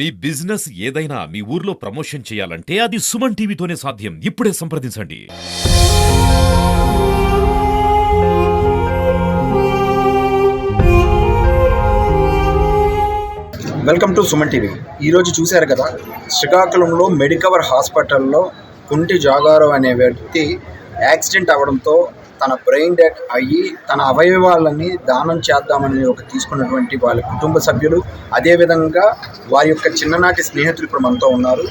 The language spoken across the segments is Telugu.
మీ బిజినెస్ ఏదైనా మీ ఊర్లో ప్రమోషన్ చేయాలంటే అది సుమన్ టీవీతోనే సాధ్యం. ఇప్పుడే సంప్రదించండి. Welcome to Suman TV. ఈరోజు చూశారు కదా శ్రీకాకుళంలో మెడికవర్ హాస్పిటల్లో కుంటి జాగారో అనే వ్యక్తి యాక్సిడెంట్ అవ్వడంతో తన బ్రెయిన్ డెడ్ అయ్యి తన అవయవాలని దానం చేద్దామని ఒక తీసుకున్నటువంటి వాళ్ళ కుటుంబ సభ్యులు. అదేవిధంగా వారి యొక్క చిన్ననాటి స్నేహితులు ఇప్పుడు మనతో ఉన్నారు.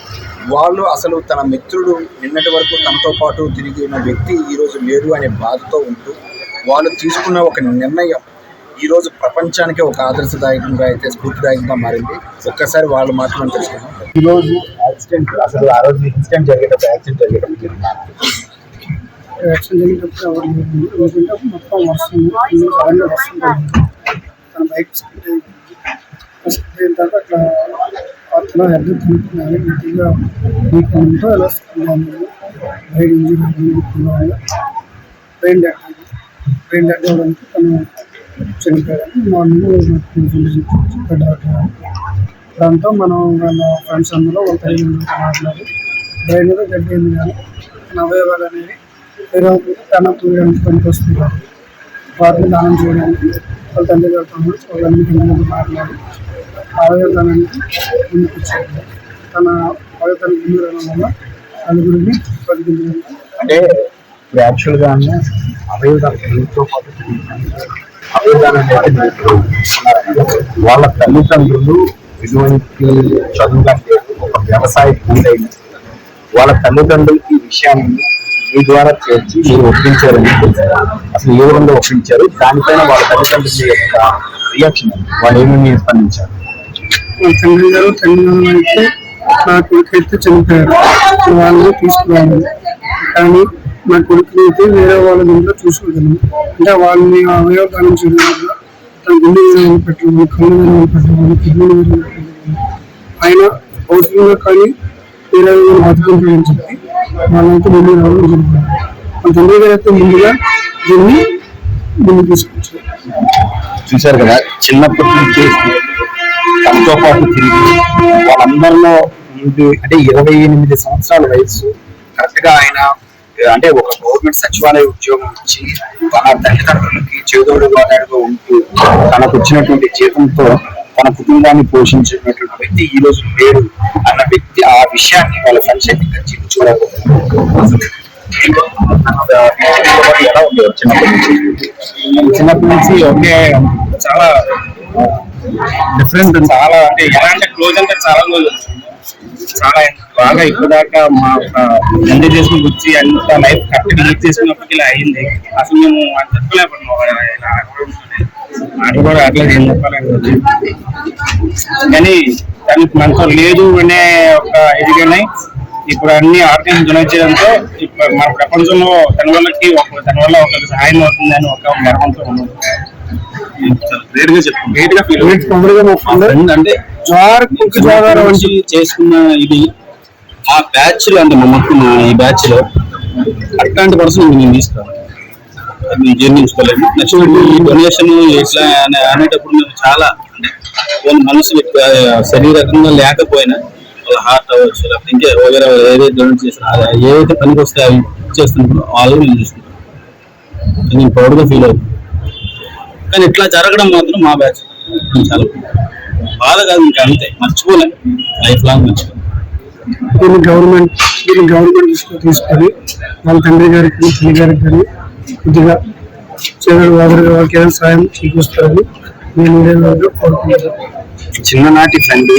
వాళ్ళు అసలు తన మిత్రుడు నిన్నటి వరకు తనతో పాటు తిరిగిన వ్యక్తి ఈరోజు లేరు అనే బాధతో ఉంటూ వాళ్ళు తీసుకున్న ఒక నిర్ణయం ఈరోజు ప్రపంచానికి ఒక ఆదర్శదాయకంగా అయితే స్ఫూర్తిదాయకంగా మారింది. ఒక్కసారి వాళ్ళు మాత్రం తెలుసుకున్నాం ఈ రోజు యాక్సిడెంట్ అసలు ఆ రోజు ఇన్సిడెంట్ జరిగేటప్పుడు యాక్సిడెంట్ జరిగేటప్పుడు ఎవరు. ఎందుకంటే మొత్తం సడన్గా తన బైక్. స్కిడ్ అయిన తర్వాత అట్లా తింటున్నాను అలా అయింది. బ్రెయిన్ ఇంజరీ తను చనిపోయాడు. మార్నింగ్ చెప్పాడు డాక్టర్ దాంతో మనం వాళ్ళ ఫ్రెండ్స్ అందరూ వాళ్ళ తల్లిదండ్రులతో మాట్లాడి బ్రెయిన్ మీద గడ్డి అయింది కానీ అవయవాలు అనేవి వేరే తన పూయడానికి పనికి వస్తున్నారు వాటిని దానం చేయడానికి వాళ్ళ తండ్రి గారితో వాళ్ళని కింద మాట్లాడి అవయవానికి ముందుకు వచ్చారు తన అవయవానికి ముందు రావడం వల్ల నలుగురిని బతికించడం అంటే ఇప్పుడు యాక్చువల్గా అవయవదానం ఎంతో పాటు వాళ్ళ తల్లిదండ్రులు ఎటువంటి చదువు కంటే ఒక వ్యవసాయ పూర్తయింది వాళ్ళ తల్లిదండ్రులకి ఈ విషయాన్ని మీ ద్వారా చేర్చి మీరు ఒప్పించారని అసలు ఏ విధంగా ఒప్పించారు? దానిపైన వాళ్ళ తల్లిదండ్రుల యొక్క రియాక్షన్ వాళ్ళు ఏమేమి స్పందించారు? తండ్రి గారు తండ్రి అయితే నా కొడుకు అయితే చనిపోయారు. వాళ్ళని తీసుకురావాలి కానీ నా కొడుకుని అయితే వేరే వాళ్ళ ఇంట్లో చూసుకోగలను. అంటే వాళ్ళని అవయవదానం చేయడం వల్ల తన గుండె విరామం పెట్టడం కళ్ళు విరామం పెట్టడం కిడ్నీ విరామం పెట్టడం ఆయన అవసరంగా కానీ వేరే విధంగా చెప్పి వాళ్ళంతా ముందు రావడం జరిగింది. తండ్రి గారు అయితే ముందుగా దీన్ని ముందు తీసుకొచ్చారు. చూశారు కదా చిన్నప్పటి నుంచి తనతో పాటు తిరిగి వాళ్ళందరిలో ముందు అంటే ఇరవై ఎనిమిది సంవత్సరాల వయసు కరెక్ట్గా ఆయన అంటే ఒక గవర్నమెంట్ సచివాలయ ఉద్యోగం ఇచ్చి తన తల్లిదండ్రులకి చేదోడు వాదాడుగా ఉంటూ తనకు వచ్చినటువంటి జీతంతో తన కుటుంబాన్ని పోషించినటువంటి వ్యక్తి ఈ రోజు లేడు అన్న వ్యక్తి ఆ విషయాన్ని వాళ్ళ ఫ్రెండ్స్ అయితే ఖచ్చితంగా నుంచి చిన్నప్పటి నుంచి ఒకే చాలా డిఫరెంట్ చాలా అంటే ఎలా అంటే క్లోజ్ అంటే చాలా క్లోజ్ చాలా బాగా ఇప్పుడు దాకా మా ఎంజాయ్ చేసుకుని వచ్చి అంత లైఫ్ కరెక్ట్ లీడ్ చేసుకున్నప్పటికీ ఇలా అయింది. అసలు మేము అది చెప్పలేకపోతున్నాం ఇలా అది కూడా అట్లా ఏం చెప్పాలని కానీ దానికి మనతో లేదు అనే ఒక ఇదిగానే ఇప్పుడు అన్ని ఆర్గనైజ్ డొనేట్ చేయడంతో ఇప్పుడు మన ప్రపంచంలో తన వాళ్ళకి ఒక తన వల్ల ఒకరికి సహాయం అవుతుందని ఒక గర్వంతో ఉన్నాం. గ్రేట్గా చెప్తాం గ్రేట్గా ఫీల్ అంటే జార్ కుంకు చేసుకున్న ఇది ఆ బ్యాచ్లో అంటే మా మొత్తం ఈ బ్యాచ్లో అట్లాంటి పర్సన్ నేను అది మేము జీర్ణించుకోలేదు నెక్స్ట్ ఈ డొనేషన్ ఎట్లా అనే అనేటప్పుడు మేము చాలా అంటే మనసు శరీరకంగా లేకపోయినా వాళ్ళ హార్ట్ అవ్వచ్చు లేకపోతే ఇంకా వేరే ఏదైతే డొనేట్ చేసిన ఏదైతే పనికి వస్తే అవి చేస్తున్నప్పుడు వాళ్ళు నేను చూసుకుంటాను. నేను ప్రౌడ్గా ఫీల్ అవుతాను కానీ ఇట్లా జరగడం మాత్రం మా బ్యాచ్. చాలా బాధ కాదు ఇంకా అంతే. మర్చిపోలే. లైఫ్ లాంగ్ మర్చిపోలే. దీన్ని గవర్నమెంట్ దీన్ని గవర్నమెంట్ తీసుకొని వాళ్ళ తండ్రి గారికి తల్లి గారికి కానీ కొద్దిగా చేదోడు వాదరుగా వాళ్ళకి ఏదైనా సాయం చేకూరుస్తారని నేను కోరుకుంటున్నాను. చిన్ననాటి ఫ్రెండ్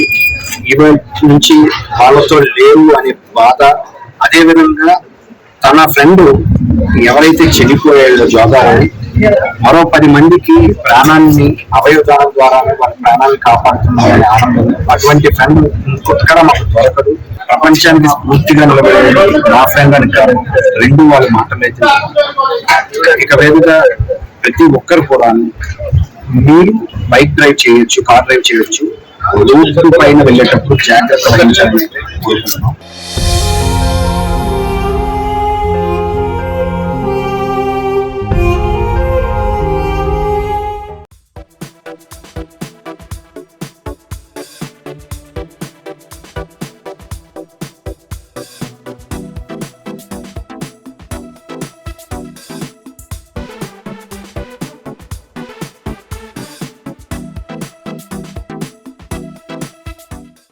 ఇవాళ నుంచి వాళ్ళతో లేవు అనే బాధ అదే విధంగా తన ఫ్రెండ్ ఎవరైతే చనిపోయాడో జోగారావు మరో పది మందికి ప్రాణాన్ని అవయవదానం ద్వారా వాళ్ళ ప్రాణాన్ని కాపాడుతున్నారనే ఆనందం. అటువంటి ఫ్రెండ్ ఇంకొక్కడ మాకు దొరకదు. ప్రపంచానికి పూర్తిగా నిలబడే నా ఫ్రెండ్ అని కాదు రెండు వాళ్ళ మాటలైతే ఇక వేదిగా ప్రతి ఒక్కరు కూడా మీరు బైక్ డ్రైవ్ చేయొచ్చు కార్ డ్రైవ్ చేయొచ్చు. రోడ్డు పైన వెళ్ళేటప్పుడు జాగ్రత్త వహించాలని కోరుకుంటున్నాం